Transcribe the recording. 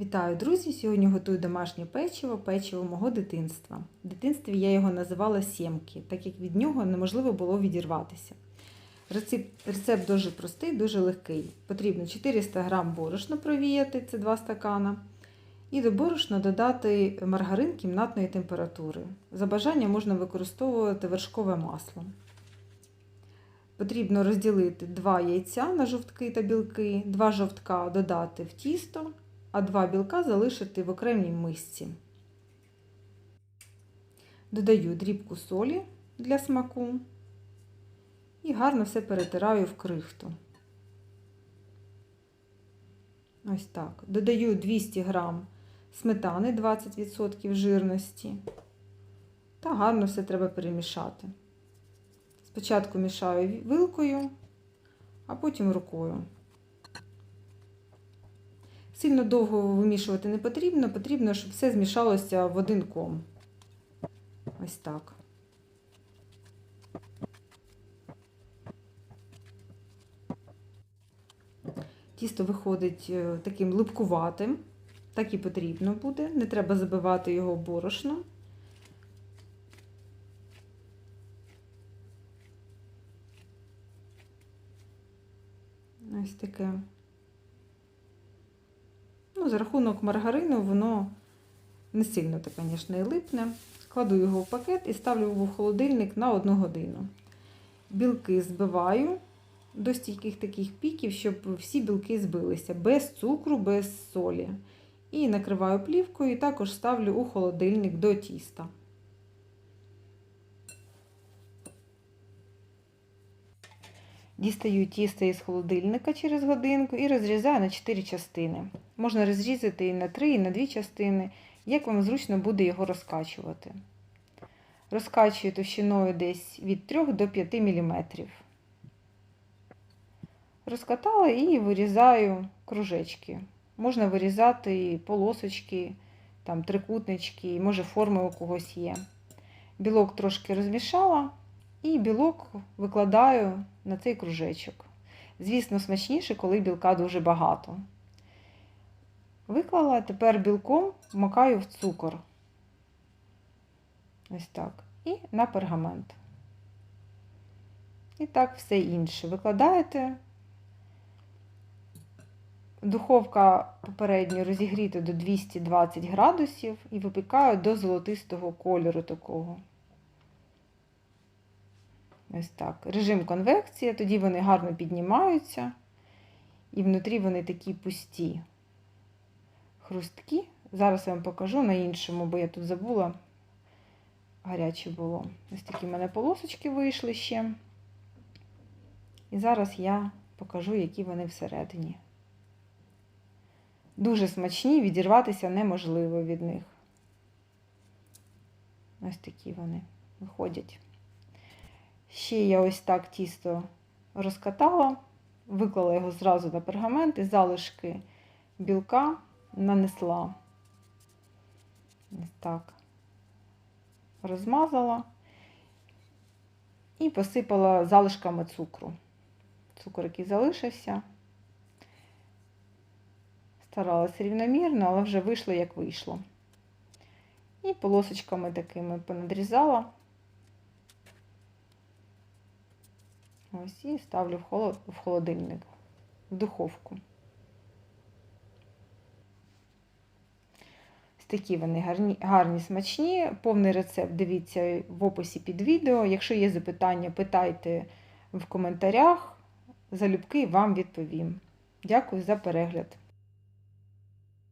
Вітаю, друзі! Сьогодні готую домашнє печиво, печиво мого дитинства. В дитинстві я його називала сімки, так як від нього неможливо було відірватися. Рецепт, рецепт дуже простий, дуже легкий. Потрібно 400 г борошна провіяти, це 2 стакана. І до борошна додати маргарин кімнатної температури. За бажанням можна використовувати вершкове масло. Потрібно розділити 2 яйця на жовтки та білки, 2 жовтка додати в тісто, а 2 білка залишити в окремій мисці. Додаю дрібку солі для смаку і гарно все перетираю в крихту. Ось так. Додаю 200 г сметани 20% жирності. Та гарно все треба перемішати. Спочатку мішаю вилкою, а потім рукою. Сильно довго вимішувати не потрібно, потрібно, щоб все змішалося в один ком. Ось так. Тісто виходить е, таким липкуватим, так і потрібно буде. Не треба забивати його борошно. Ось таке. Ну, за рахунок маргарину воно не сильно, звісно, і липне. Кладу його в пакет і ставлю його в холодильник на 1 годину. Білки збиваю до стійких таких піків, щоб всі білки збилися, без цукру, без солі. І накриваю плівкою і також ставлю у холодильник до тіста. Дістаю тісто із холодильника через годинку і розрізаю на 4 частини. Можна розрізати і на 3, і на 2 частини, як вам зручно буде його розкачувати. Розкачую товщиною десь від 3 до 5 мм. Розкатала і вирізаю кружечки. Можна вирізати і полосочки, там, трикутнички, може форми у когось є. Білок трошки розмішала. І білок викладаю на цей кружечок. Звісно, смачніше, коли білка дуже багато. Виклала, тепер білком вмикаю в цукор. Ось так. І на пергамент. І так все інше. Викладаєте. Духовка попередньо розігріта до 220 градусів і випікаю до золотистого кольору такого. Ось так. Режим конвекція, тоді вони гарно піднімаються, і внутрі вони такі пусті, хрусткі. Зараз я вам покажу на іншому, бо я тут забула, гаряче було. Ось такі в мене полосочки вийшли ще. І зараз я покажу, які вони всередині. Дуже смачні, відірватися неможливо від них. Ось такі вони виходять. Ще я ось так тісто розкатала, виклала його зразу на пергамент і залишки білка нанесла. Ось так розмазала і посипала залишками цукру. Цукор, який залишився. Старалася рівномірно, але вже вийшло, як вийшло. І полосочками такими понадрізала. Ось і ставлю в, холод, в холодильник, в духовку. Такі вони гарні, гарні, смачні. Повний рецепт дивіться в описі під відео. Якщо є запитання, питайте в коментарях. Залюбки вам відповім. Дякую за перегляд.